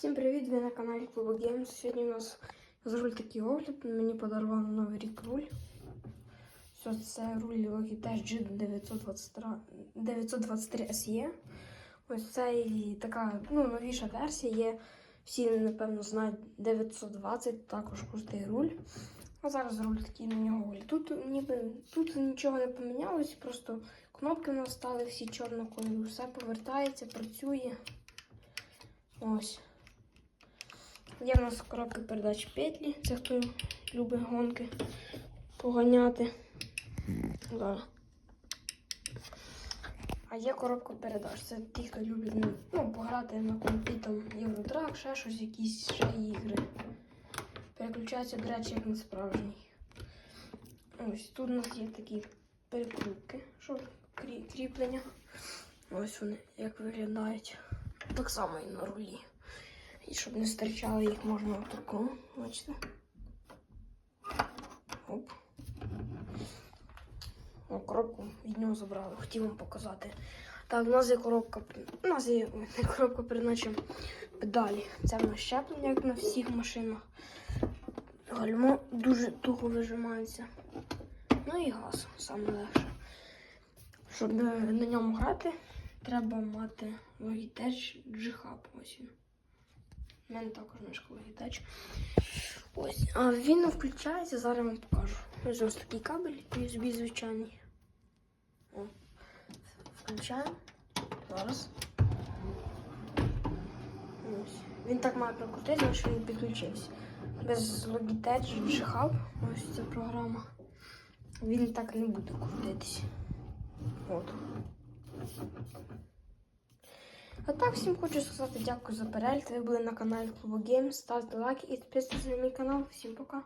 Всім привіт! Ви на каналі Клуба Games. Сьогодні у нас з руль такий огляд. Мені подарував новий рік руль. Що це руль Logitech G923 SE. Ось це і така ну, новіша версія є. Всі, напевно, знають 920, також крутий руль. А зараз руль такий на нього огляд. Тут ніби тут нічого не помінялось, просто кнопки у нас стали всі чорного кольору, все повертається, працює. Ось. Є в нас коробка передач петлі. Це хто любить гонки поганяти. Да. А є коробка передач. Це ті, хто любить ну, ну, пограти на компі, там Євротрак, ще щось, якісь ще ігри. Переключається, до речі, як на справжній. Ось тут у нас є такі перекрутки, що кріплення. Ось вони як виглядають. Так само і на рулі. І щоб не стирчали, їх можна отако. Бачите? Оп. О, коробку від нього забрали, хотів вам показати. Так, у нас є коробка. У нас є не коробка передачі педалі. Це в нас щеплення, як на всіх машинах. Гальмо дуже туго вижимається. Ну і газ саме легше. Щоб на ньому грати, треба мати Logitech G-Hub. Ось він. У мене також мишка Logitech. Ось. А він включається, зараз вам покажу. Ось ось такий кабель USB звичайний. О. Включаємо. Зараз. Ось. Він так має прокрутитися, що він підключився. Без Logitech G-Hub, ось ця програма. Він так не буде крутитися. От. А так, всім хочу сказати дякую за перегляд. Ви були на каналі Клубу Гейм. Ставте лайки і підписуйтесь на мій канал. Всім пока.